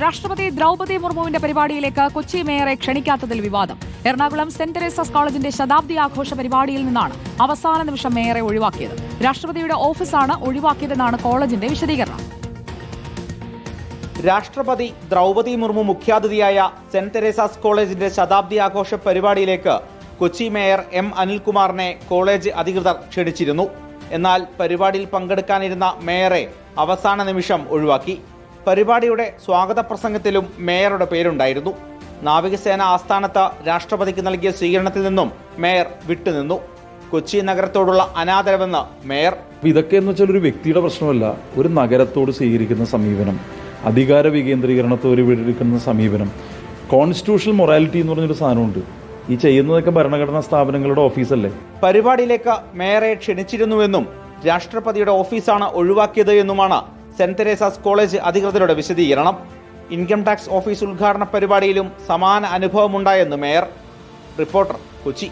രാഷ്ട്രപതി ദ്രൗപദി മുർമുവിന്റെ പരിപാടിയിലേക്ക് കൊച്ചി മേയറെ ക്ഷണിക്കാത്തതിൽ വിവാദം. എറണാകുളം സെന്റ് തെരേസസ് കോളേജിന്റെ ശതാബ്ദി ആഘോഷ പരിപാടിയിൽ നിന്നാണ് അവസാന നിമിഷം മേയറെ ഒഴിവാക്കിയത്. രാഷ്ട്രപതിയുടെ ഓഫീസാണ് ഒഴിവാക്കിയതെന്നാണ് കോളേജിന്റെ വിശദീകരണം. രാഷ്ട്രപതി ദ്രൗപദി മുർമു മുഖ്യാതിഥിയായ സെന്റ് തെരേസാസ് കോളേജിന്റെ ശതാബ്ദി ആഘോഷ പരിപാടിയിലേക്ക് കൊച്ചി മേയർ എം അനിൽകുമാറിനെ കോളേജ് അധികൃതർ ക്ഷണിച്ചിരുന്നു. എന്നാൽ പരിപാടിയിൽ പങ്കെടുക്കാനിരുന്ന മേയറെ അവസാന നിമിഷം ഒഴിവാക്കി. പരിപാടിയുടെ സ്വാഗത പ്രസംഗത്തിലും മേയറുടെ പേരുണ്ടായിരുന്നു. നാവികസേന ആസ്ഥാനത്ത് രാഷ്ട്രപതിക്ക് നൽകിയ സ്വീകരണത്തിൽ നിന്നും മേയർ വിട്ടുനിന്നു. കൊച്ചി നഗരത്തോടുള്ള അനാദരവെന്ന് മേയർ. ഇതൊക്കെ എന്ന് വെച്ചാൽ ഒരു വ്യക്തിയുടെ പ്രശ്നമല്ല ഒരു നഗരത്തോട് സ്വീകരിക്കുന്ന സമീപനം അധികാര വികേന്ദ്രീകരണത്തോട് എടുക്കുന്ന സമീപനം. കോൺസ്റ്റിറ്റ്യൂഷണൽ മൊറാലിറ്റി എന്ന് പറഞ്ഞൊരു സാധനമുണ്ട്. ഈ ചെയ്യുന്നതൊക്കെ ഭരണഘടനാ സ്ഥാപനങ്ങളുടെ ഓഫീസല്ലേ? പരിപാടിയിലേക്ക് മേയറെ ക്ഷണിച്ചിരുന്നുവെന്നും രാഷ്ട്രപതിയുടെ ഓഫീസാണ് ഒഴിവാക്കിയത് എന്നുമാണ് സെന്റ് തെരേസാസ് കോളേജ് അധികൃതരുടെ വിശദീകരണം. ഇൻകം ടാക്സ് ഓഫീസ് ഉദ്ഘാടന പരിപാടിയിലും സമാന അനുഭവമുണ്ടായെന്ന് മേയർ റിപ്പോർട്ടർ കൊച്ചി.